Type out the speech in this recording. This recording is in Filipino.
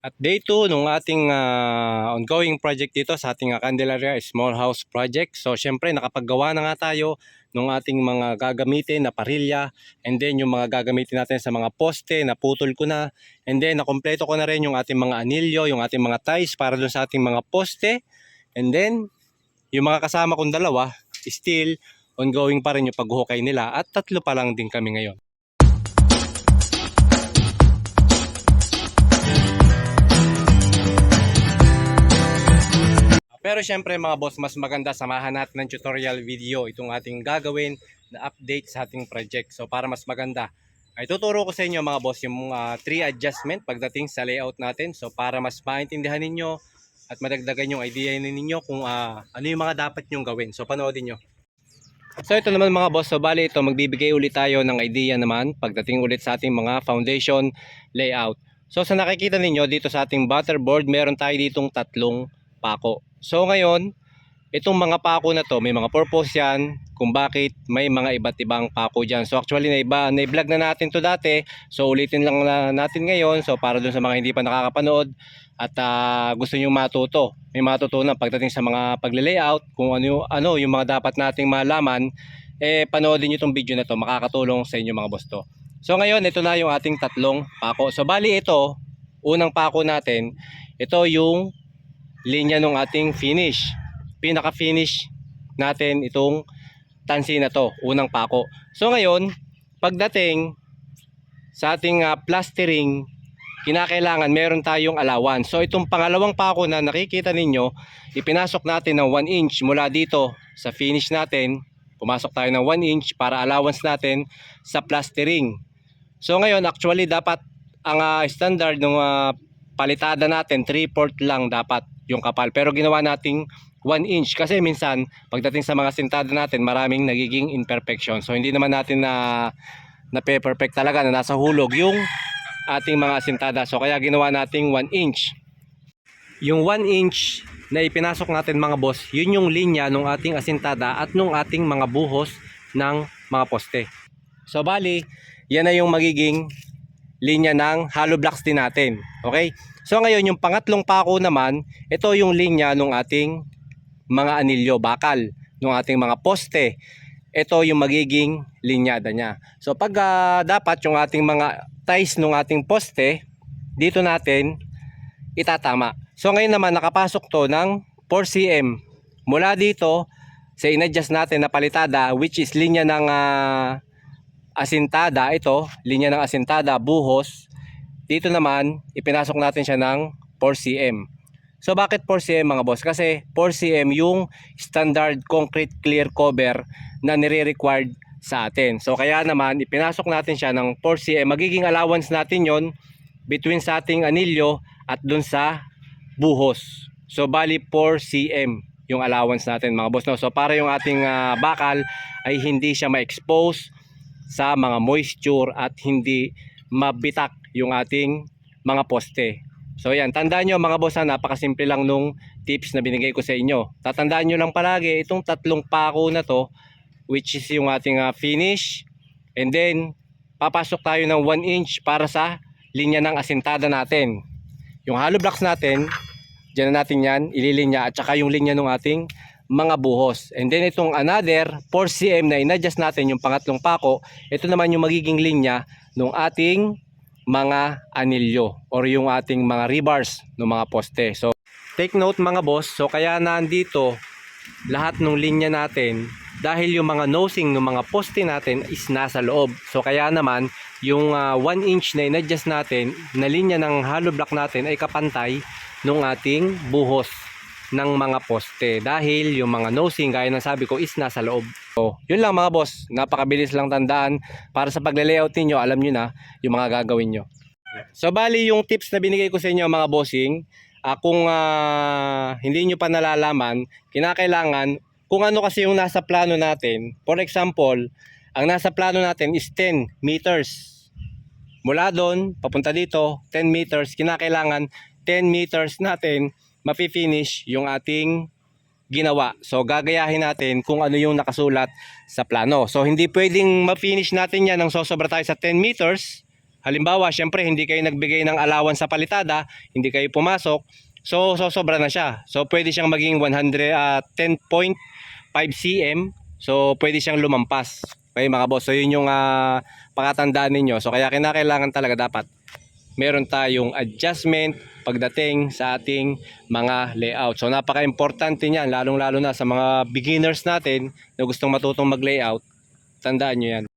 At day 2 nung ating ah, ongoing project dito sa ating ah, Candelaria Small House Project. So syempre nakapaggawa na nga tayo nung ating mga gagamitin na parilya and then yung mga gagamitin natin sa mga poste na putol ko na and then nakompleto ko na rin yung ating mga anilyo, yung ating mga ties para dun sa ating mga poste and then yung mga kasama kong dalawa still ongoing pa rin yung paghuhukay nila at tatlo pa lang din kami ngayon. Pero syempre mga boss, mas maganda samahan natin ng tutorial video itong ating gagawin na update sa ating project. So para mas maganda, ay tuturo ko sa inyo mga boss yung uh, adjustment pagdating sa layout natin. So para mas maintindihan ninyo at madagdagan yung idea ninyo kung ah, ano yung mga dapat nyong gawin. So panoodin nyo. So ito naman mga boss, so bali ito magbibigay ulit tayo ng idea naman pagdating ulit sa ating mga foundation layout. So sa nakikita ninyo dito sa ating butterboard, meron tayo ditong tatlong pako. So ngayon, itong mga pako na to, may mga purpose yan kung bakit may mga iba't ibang pako dyan. So actually na iba, na-vlog na natin to dati. So ulitin lang na natin ngayon. So para dun sa mga hindi pa nakakapanood at ah, gusto nyo matuto, may matutunan pagdating sa mga pagle-layout, kung ano, ano yung mga dapat nating malaman, eh panoodin nyo itong video na to, makakatulong sa inyo mga boss to. So ngayon, ito na yung ating tatlong pako. So bali ito, unang pako natin, ito yung linya ng ating finish. Pinaka-finish natin itong tansi na to, unang pako. So ngayon, pagdating sa ating ah, plastering, kinakailangan meron tayong alawan. So itong pangalawang pako na nakikita ninyo, ipinasok natin ng 1 inch mula dito sa finish natin. Pumasok tayo ng 1 inch para allowance natin sa plastering. So ngayon, actually dapat ang ah, standard ng ah, palitada natin 3/4 lang dapat yung kapal. Pero ginawa nating 1 inch kasi minsan pagdating sa mga sintada natin maraming nagiging imperfection. So hindi naman natin na na perfect talaga na nasa hulog yung ating mga sintada. So kaya ginawa nating 1 inch. Yung 1 inch na ipinasok natin mga boss, yun yung linya ng ating asintada at nung ating mga buhos ng mga poste. So bali, yan na yung magiging linya ng hollow blocks din natin. Okay? So ngayon, yung pangatlong pako naman, ito yung linya ng ating mga anilyo, bakal, ng ating mga poste. Ito yung magiging linyada niya. So pag ah, dapat yung ating mga ties ng ating poste, dito natin itatama. So ngayon naman nakapasok to ng 4cm. Mula dito sa inadjust natin na palitada which is linya ng ah, asintada ito, linya ng asintada, buhos. Dito naman, ipinasok natin siya ng 4cm. So bakit 4cm mga boss? Kasi 4cm yung standard concrete clear cover na nire-required sa atin. So kaya naman, ipinasok natin siya ng 4cm. Magiging allowance natin yon between sa ating anilyo at dun sa buhos. So bali 4cm yung allowance natin mga boss. No? So para yung ating ah, bakal ay hindi siya ma-expose sa mga moisture at hindi mabitak yung ating mga poste. So yan, tandaan nyo mga boss napakasimple lang nung tips na binigay ko sa inyo. Tatandaan nyo lang palagi itong tatlong pako na to which is yung ating ah, finish and then papasok tayo ng 1 inch para sa linya ng asintada natin. Yung hollow blocks natin, dyan na natin yan, ililinya at saka yung linya ng ating mga buhos. And then itong another 4cm na inadjust natin yung pangatlong pako, ito naman yung magiging linya ng ating mga anilyo or yung ating mga rebars ng mga poste. So take note mga boss, so kaya nandito lahat ng linya natin dahil yung mga nosing ng mga poste natin is nasa loob. So kaya naman yung 1 inch na inadjust natin na linya ng hollow block natin ay kapantay ng ating buhos ng mga poste dahil yung mga nosing gaya ng sabi ko is nasa loob. So, yun lang mga boss, napakabilis lang tandaan para sa pagle-layout ninyo, alam nyo na yung mga gagawin nyo. So bali yung tips na binigay ko sa inyo mga bossing, ah, kung ah, hindi nyo pa nalalaman, kinakailangan kung ano kasi yung nasa plano natin. For example, ang nasa plano natin is 10 meters. Mula doon, papunta dito, 10 meters, kinakailangan 10 meters natin mapi-finish yung ating ginawa. So gagayahin natin kung ano yung nakasulat sa plano. So hindi pwedeng ma-finish natin yan nang sosobra tayo sa 10 meters halimbawa, syempre hindi kayo nagbigay ng alawan sa palitada, hindi kayo pumasok, so, so sobra na siya. So pwede siyang maging 100 ah, 10.5 cm. So pwede siyang lumampas. Okay mga boss. So yun yung ah, pakatandaan ninyo. So kaya kinakailangan talaga dapat meron tayong adjustment pagdating sa ating mga layout. So napaka-importante niyan lalong-lalo na sa mga beginners natin na gustong matutong mag-layout. Tandaan nyo yan.